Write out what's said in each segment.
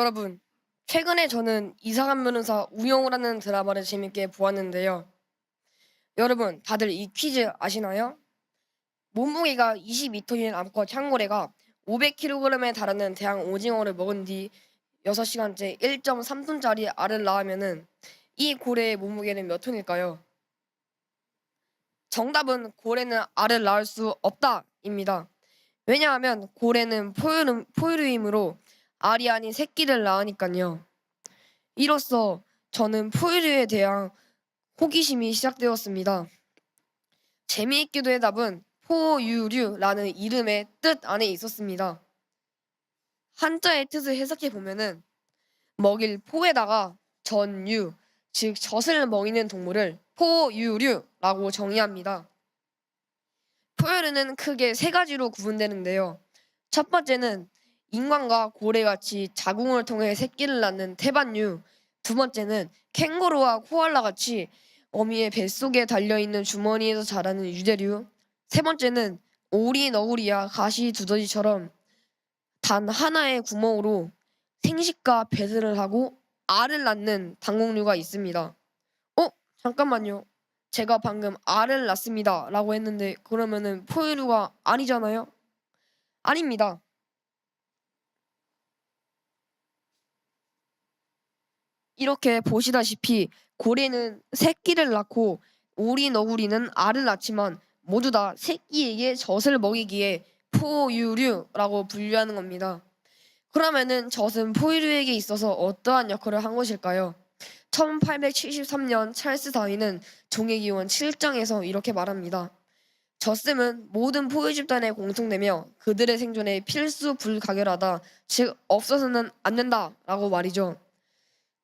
여러분. 최근에 저는 이상한 변호사 우영우라는 드라마를 재밌게 보았는데요. 여러분, 다들 이 퀴즈 아시나요? 몸무게가 22톤인 암컷 향고래가 500kg에 달하는 대왕 오징어를 먹은 뒤 6시간째 1.3톤짜리 알을 낳으면은 이 고래의 몸무게는 몇 톤일까요? 정답은 고래는 알을 낳을 수 없다입니다. 왜냐하면 고래는 포유류, 포유류이므로 알이 아닌 새끼를 낳으니까요. 이로써 저는 포유류에 대한 호기심이 시작되었습니다. 재미있게도 해답은 포유류라는 이름의 뜻 안에 있었습니다. 한자의 뜻을 해석해 보면은 먹일 포에다가 전유, 즉 젖을 먹이는 동물을 포유류라고 정의합니다. 포유류는 크게 세 가지로 구분되는데요. 첫 번째는 인간과 고래같이 자궁을 통해 새끼를 낳는 태반류, 두 번째는 캥거루와 코알라 같이 어미의 뱃속에 달려있는 주머니에서 자라는 유대류, 세 번째는 오리, 너구리야 가시 두더지처럼 단 하나의 구멍으로 생식과 배설을 하고 알을 낳는 당공류가 있습니다. 어? 잠깐만요. 제가 방금 알을 낳습니다. 라고 했는데 그러면은 포유류가 아니잖아요? 아닙니다. 이렇게 보시다시피 고래는 새끼를 낳고 오리 너구리는 알을 낳지만 모두 다 새끼에게 젖을 먹이기에 포유류라고 분류하는 겁니다. 그러면은 젖은 포유류에게 있어서 어떠한 역할을 한 것일까요? 1873년 찰스 다윈은 종의 기원 7장에서 이렇게 말합니다. 젖음은 모든 포유 집단의 공통되며 그들의 생존에 필수 불가결하다, 즉 없어서는 안 된다라고 말이죠.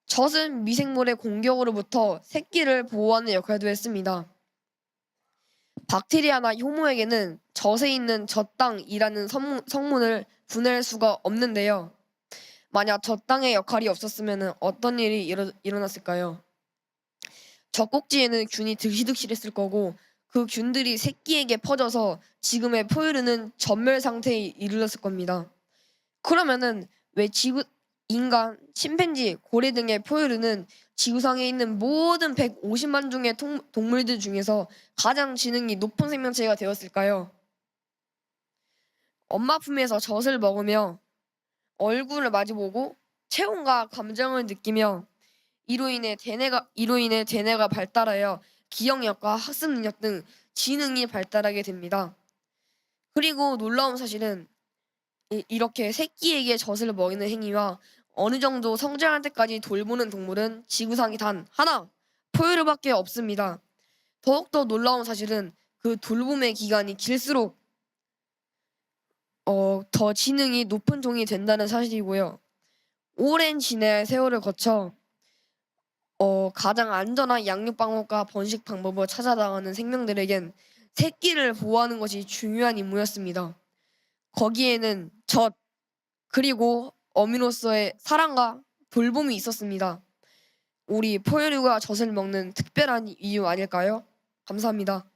젖은 미생물의 공격으로부터 새끼를 보호하는 역할도 했습니다. 박테리아나 효모에게는 젖에 있는 젖당이라는 성문을 분해할 수가 없는데요. 만약 젖당의 역할이 없었으면 어떤 일이 일어, 일어났을까요? 젖꼭지에는 균이 득실득실했을 거고 그 균들이 새끼에게 퍼져서 지금의 포유류는 전멸 상태에 이르렀을 겁니다. 그러면은 왜 지구 인간, 침팬지, 고래 등의 포유류는 지구상에 있는 모든 150만 종의 통- 동물들 중에서 가장 지능이 높은 생명체가 되었을까요? 엄마 품에서 젖을 먹으며 얼굴을 마주보고 체온과 감정을 느끼며 이로 인해 대뇌가 이로 인해 대뇌가 발달하여 기억력과 학습 능력 등 지능이 발달하게 됩니다. 그리고 놀라운 사실은 이- 이렇게 새끼에게 젖을 먹이는 행위와 어느 정도 성장할 때까지 돌보는 동물은 지구상에 단 하나 포유류밖에 없습니다. 더욱더 놀라운 사실은 그 돌봄의 기간이 길수록 어, 더 지능이 높은 종이 된다는 사실이고요. 오랜 진화의 세월을 거쳐 어, 가장 안전한 양육 방법과 번식 방법을 찾아나가는 생명들에겐 새끼를 보호하는 것이 중요한 임무였습니다. 거기에는 젖 그리고 어미로서의 사랑과 돌봄이 있었습니다. 우리 포유류가 젖을 먹는 특별한 이유 아닐까요? 감사합니다.